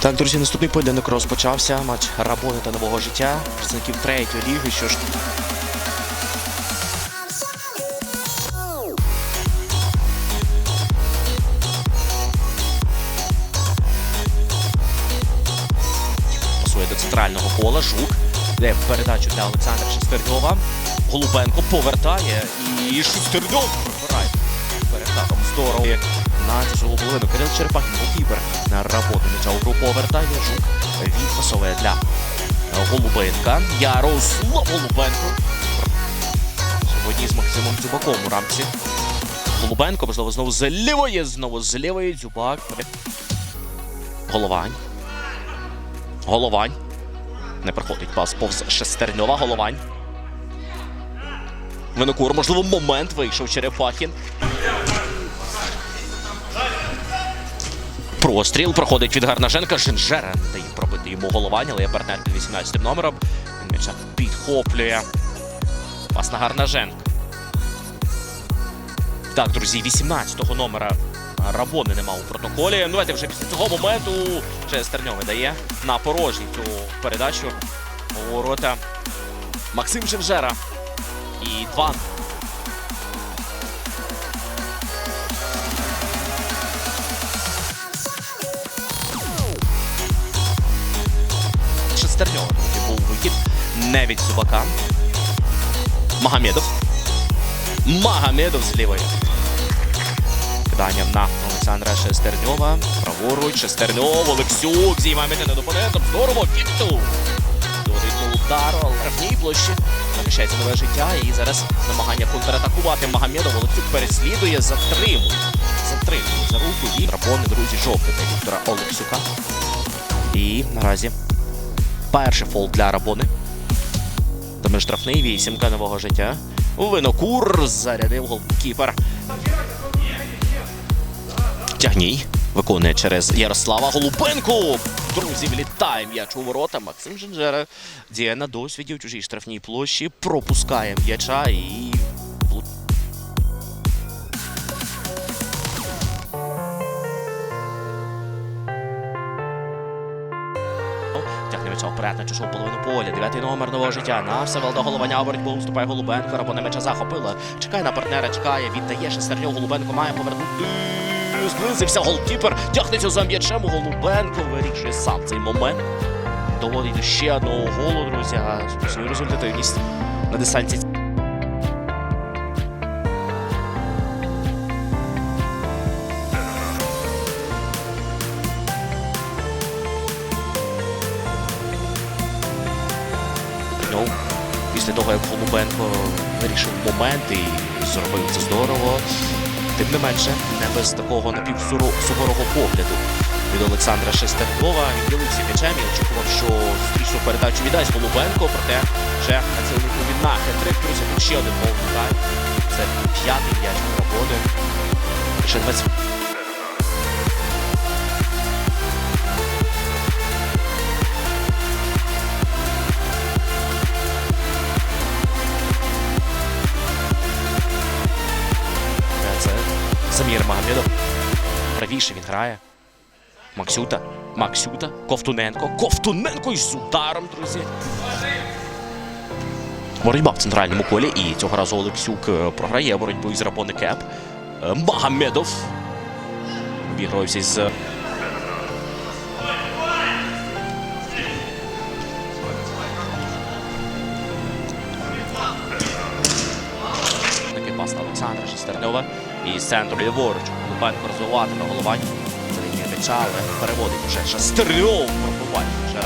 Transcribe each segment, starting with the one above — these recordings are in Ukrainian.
Так, друзі, наступний поєдинок розпочався. Матч Рабони та нового життя. Представників третьої ліги. Що ж до центрального пола. Жук. Де передачу для Олександра Шестерньова. Голубенко повертає і Шестерньов прибирає. Передатом здорово. На чужу половину Кирил Черепахін, голкіпер на роботу м'яча у гру повертає. Жук відпасовує для Голубенка. Ярослав Голубенко. Сьогодні з Максимом Дзюбаком у рамці. Голубенко, можливо, знову з лівої, знову з лівої. Дзюбак. Головань. Головань. Не проходить пас повз Шестерньова. Головань. Винокур, можливо, момент вийшов Черепахін. Простріл проходить від Гарнаженка. Жинжера не дає пробити йому головань, але є партнер під 18 номером. Він м'яча підхоплює. Пас на Гарнаженка. Так, друзі, 18-го номера Рабони нема у протоколі. Ну, давайте вже після цього моменту вже Стерньовий дає на порожній цю передачу у ворота Максим Жевжера. І 2 Шестерньова, друзі, був вихід. Не від Зубака. Магомедов. Магомедов з лівої. Кидання на Олександра Шестерньова. Праворуч. Шестерньов. Олексюк. Зіймає м'яч над опонентом. Здорово. Вікту. До удару, але площі. Захищається нове життя. І зараз намагання контратакувати Магомедов. Олексюк переслідує, затримує. Затримує за руку. І драбони, друзі, жовтий для Віктора Олексюка. І наразі перший фол для Рабони. Тому штрафний вісімка нового життя. Винокур зарядив голкіпер. Тягній. Виконує через Ярослава Голубенко. Друзі, влітає м'яч у ворота. Максим Жинжера діє на досвіді в чужій штрафній площі. Пропускає м'яча і. М'яча вперед на чужу половину поля. Дев'ятий номер нового життя. На до Головання боротьбу вступає Голубенко. Рабона м'яча захопила. Чекає на партнера, чекає. Віддає шестерню. Голубенко має повернути. Зблизився голкіпер. Тягнеться за м'ячем. Голубенко вирішує сам цей момент. Доводить до ще одного голу, друзі. Свою результативність на дистанції. Того, як Голубенко вирішив момент і зробив це здорово. Тим не менше, не без такого напівсуворого погляду від Олександра Шестернова. Він ділився м'ячем і очікував, що зустрічну передачу віддасть Голубенко, проте вже національний від на хитрик. Друзі, ще один гол. Це п'ятий м'яч роботи. Ще 20 Самір Магомедов. Правіше він грає. Максюта. Максюта. Ковтуненко. Ковтуненко із ударом, друзі. Боротьба в центральному колі. І цього разу Олексюк е, програє боротьбу із Рабони Кеп. Е, Магомедов. Обігрується із. Такий пас на Олександра Шестерньова. І з центру ліворуч. Голубенко розвиватиме головань. Це м'яча, але переводить вже Шестерньов. Пробуває вже.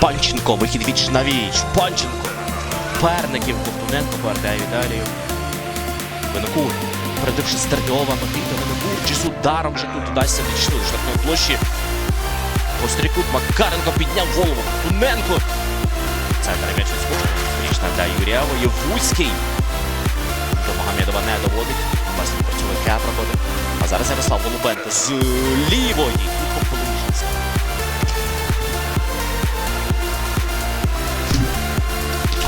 Панченко, вихід віч на віч. Панченко. Перників Ковтуненко повертає Віталію. Винокур. Передивши Стерньова, Микита Винокур. Чи з ударом вже тут удасться до штрафної площі. Острікут Макаренко підняв голову. Ковтуненко. Центр м'яч відскочив. Скорічна для Юрія Воєвузький. До Магомедова не доводить. Власне Кеп проходить. А Зараз Ярослав Голубенко з лівої.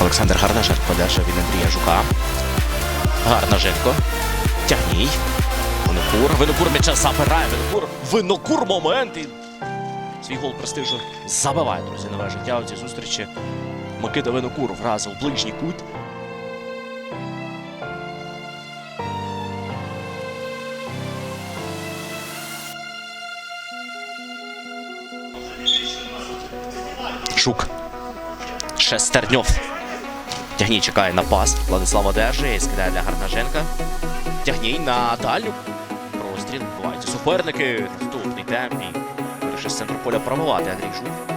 Олександр Гарнаженко подержав від Андрія Жука. Гарнаженко. Тягній. Винокур. Винокур м'яча забирає. Винокур. Винокур момент. І свій гол престижу забиває, друзі, нове життя у цій зустрічі. Микита Винокур вразив ближній кут. Шук. Шестерньов. Тягній чекає на пас. Владислав одержує і скидає для Гарнаженка. Тягній на дальню. Простріл. Бувають суперники. Наступний темп. Вирішив з центру поля промивати Андрій Жук.